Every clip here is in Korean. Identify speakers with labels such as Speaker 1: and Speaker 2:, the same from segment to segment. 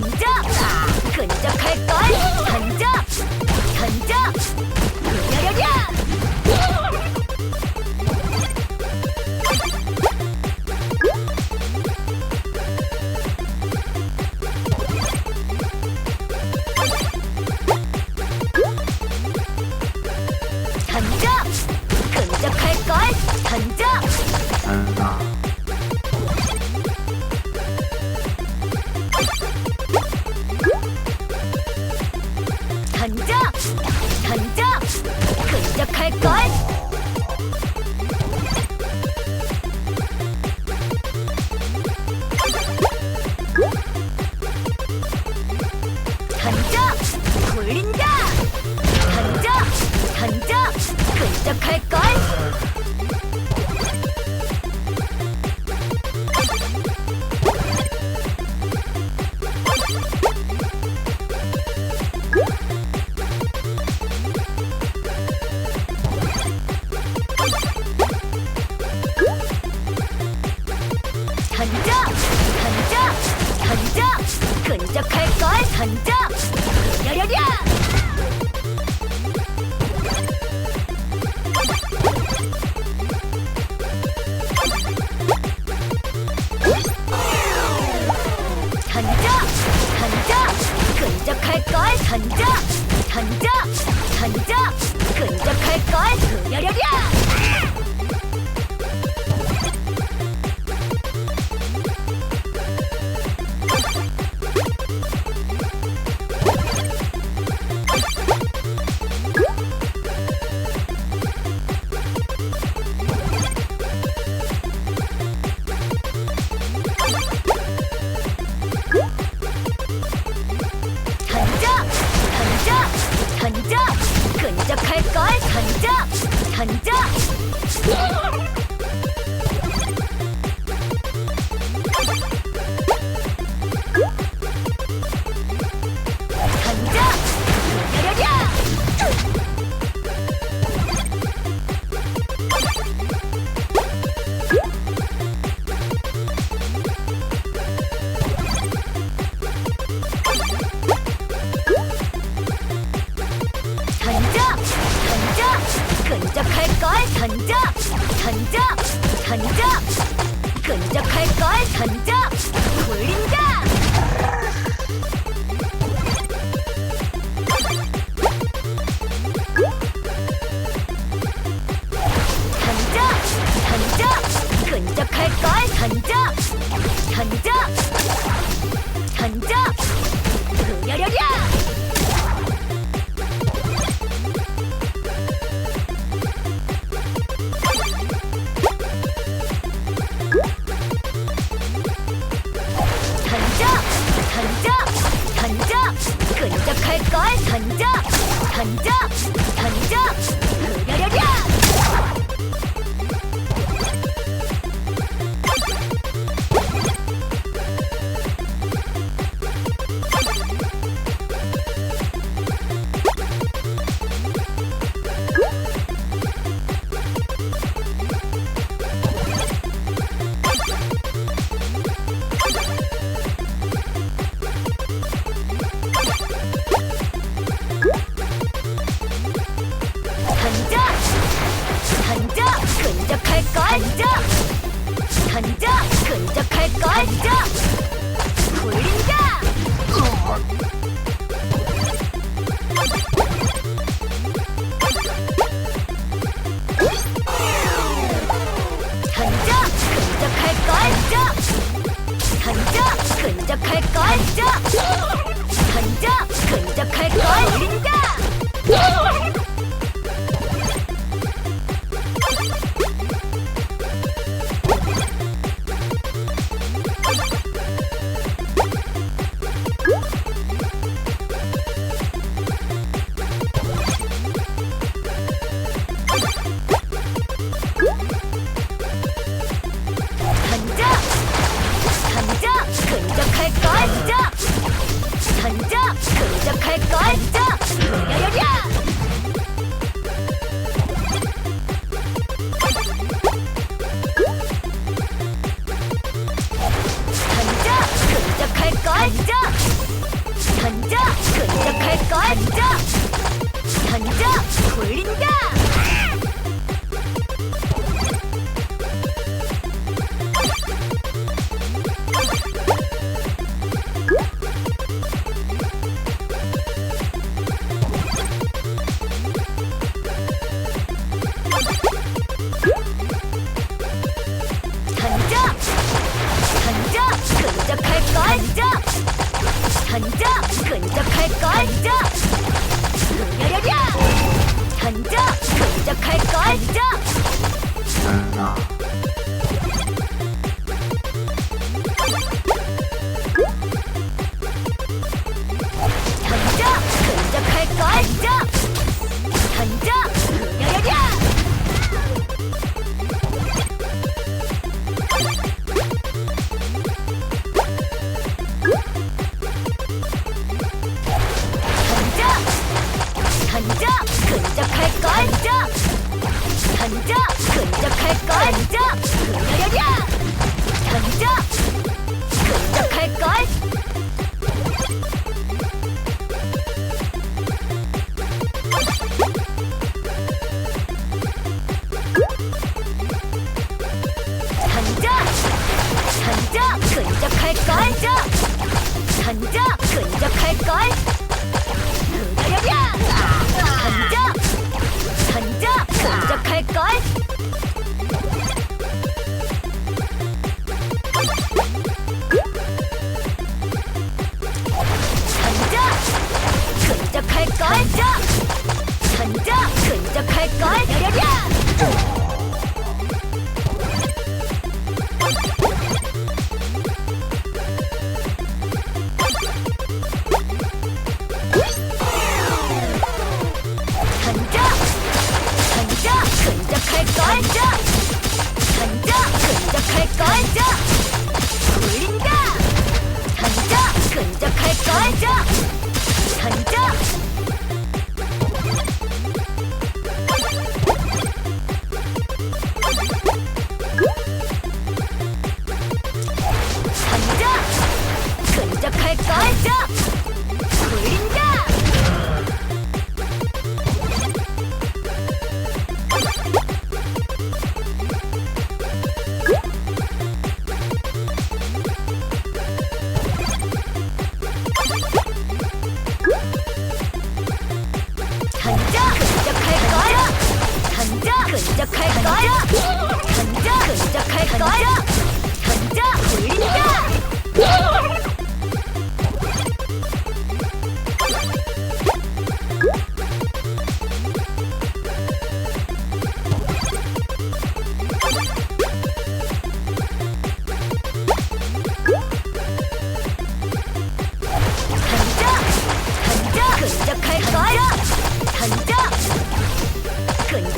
Speaker 1: 끈적! 끈적할 거! 울린다! 던져! 던져! 끈적할 걸 던져! 던져! 던져! 으여려려! 걸 던져 던져 던져. Let's go! 끈적할걸? 던져! 끈적할걸? 흐려려 던져! 던져! 끈적할걸? 던져! 끈적할걸? 던져! 끈적할걸? 흐려려 끈적할 거죠. 굴린다. 던져 끈적할 거죠.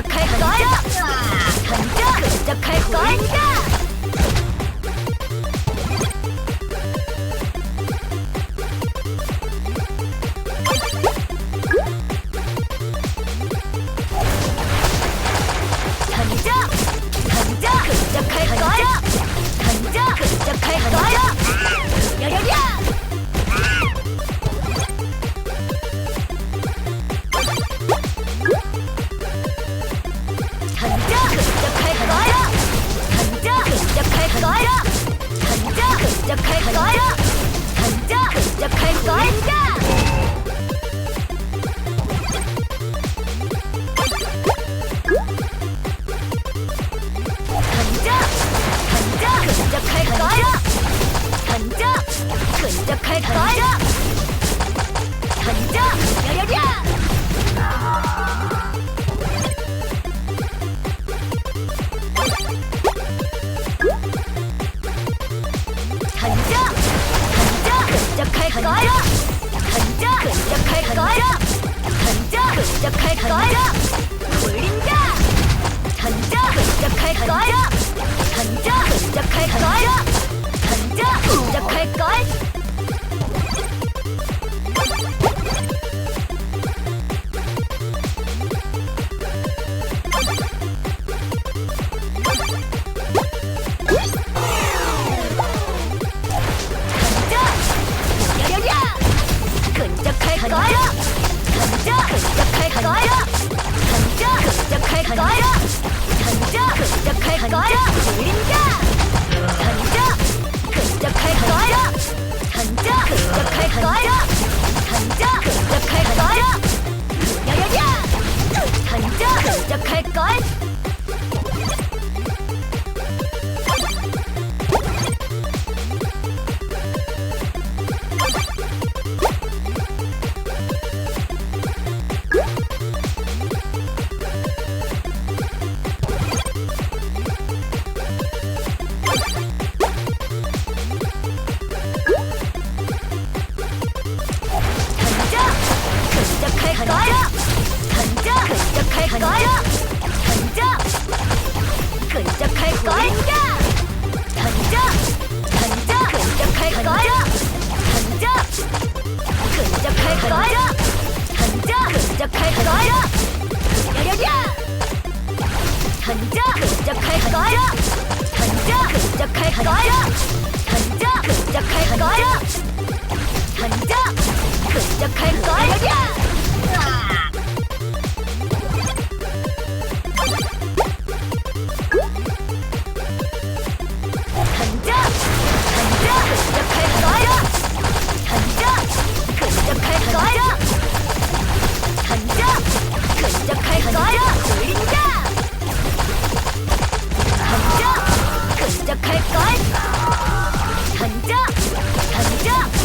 Speaker 1: 시작할 거야. 던져! 시작할 거야. 시작할 걸. 돌린다. 던져. 시작할 걸. 던져. 시작할 걸. 던져. 시작할 걸. 거야! 던져! 던져! 근접할 거야! 던져! 근접할 거야! 던져! 근접할 거야! 야야야! 던져! 근접할 거야! 던져! 근접할 거야! 던져! 근접할 거야! 던져! 근접할 거야 근접할 거야. 던져 근접할 거야. 돌린다. 던져 근접할 걸 던져 던져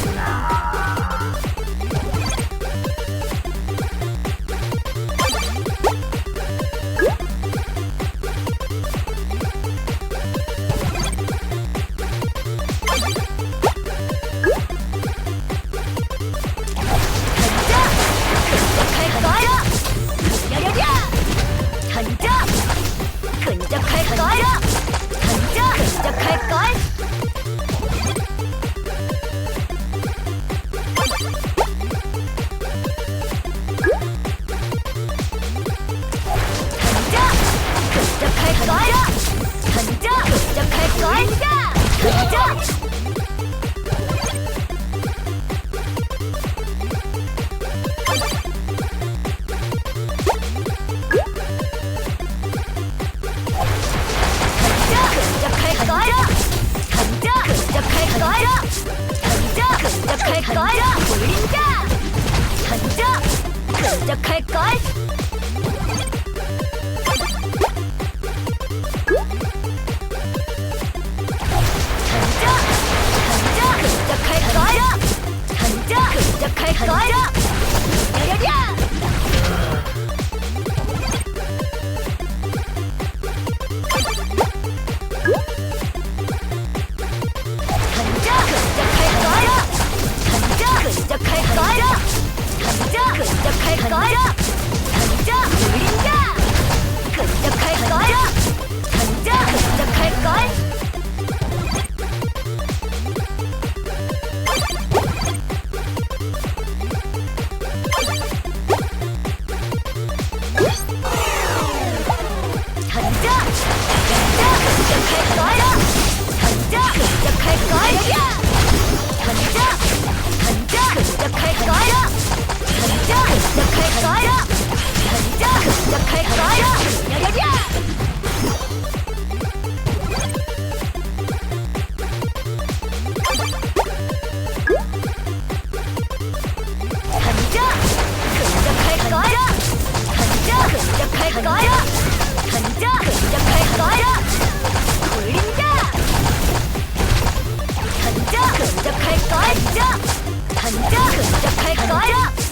Speaker 1: 거야 돌린다! 던져! 근접할 걸! 던져! 근접할 거야 던져! 근접할 거 거야 던져 근접할 거야. 던져. 근접할 거야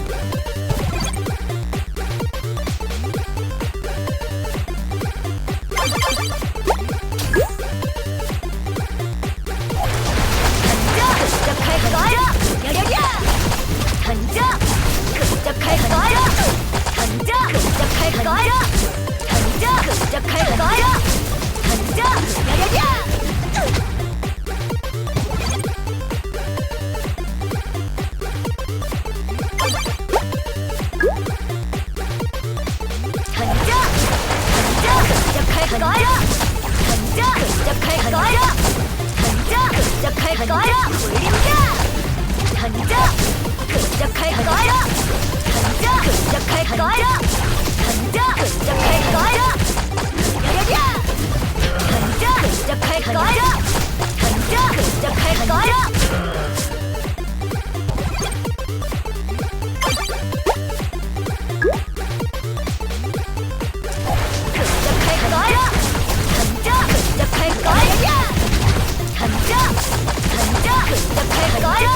Speaker 1: 근접할 거야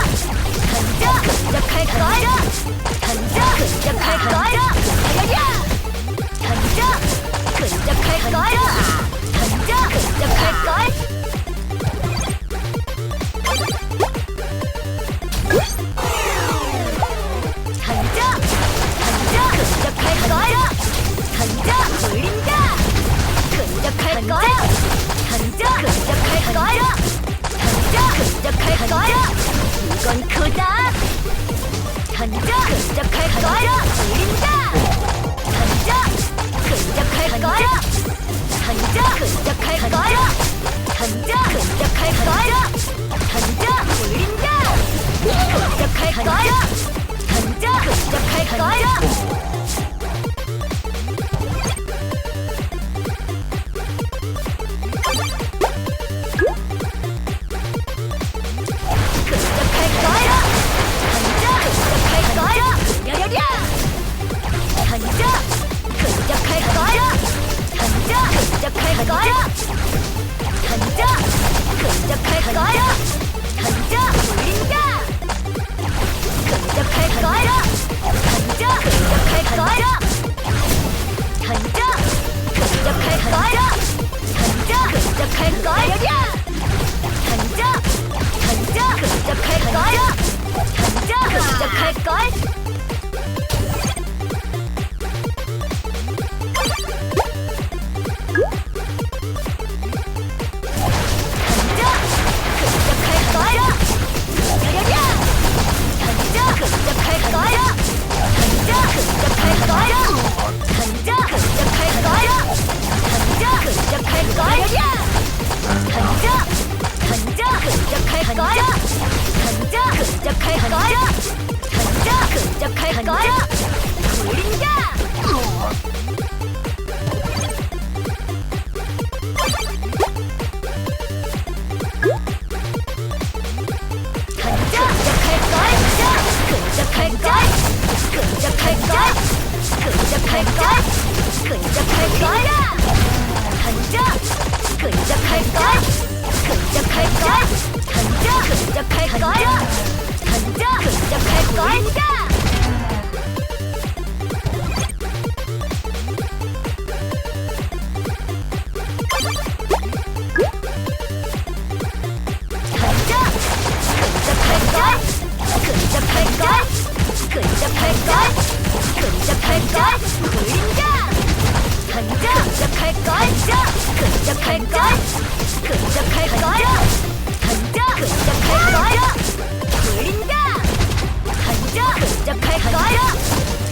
Speaker 1: 던져 근접할 거야 던져 근접할 거야 야야야 던져 근접할 거야 던져 근접할 걸 던져 던져 시작할 거야. 이건 크다. 던져. 시작할 거야. 올린다. 던져. 시작할 거야. 던져. 시작할 거야. 던져. 시작할 거야. 던져. 올린다. 시작할 거야. 던져. 시작할 거야. 거야! 던져 던져 거야? 던져 끈적할 걸 끈적할 걸? 끈적할 걸? 끈적할 걸? 굴린다 던져 끈적할 걸? 끈적할 걸? 끈적할 거야 던져 끈적할 거야 굴린다 던져 끈적할 거야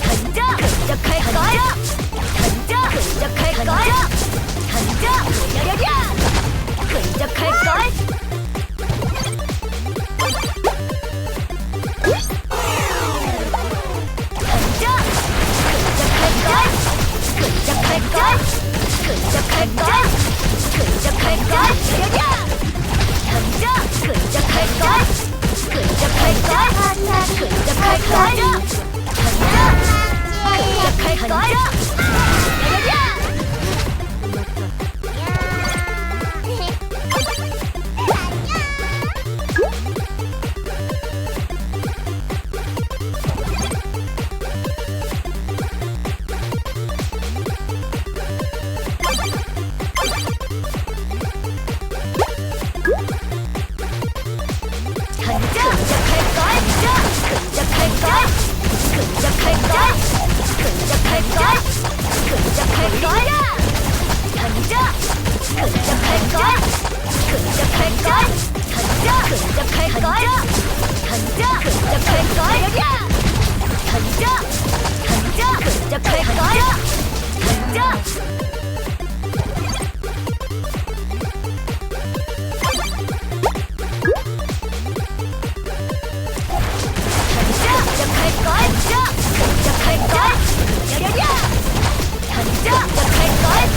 Speaker 1: 던져 끈적할 거야 던져 끈적할 거야 던져 야야야 끈적할 걸 끈적할 걸? 끈적할 걸? 끈적할 걸? 끈적 끈적할 걸? 끈적할 걸? 끈적할 걸? 끈적 끈적할 걸?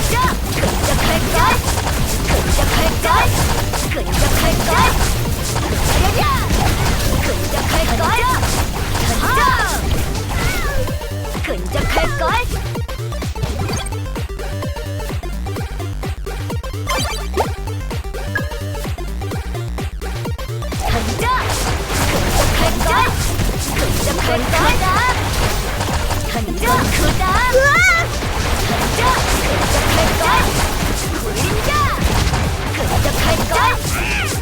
Speaker 1: 던져 크다 던져 크다 걸! 걸!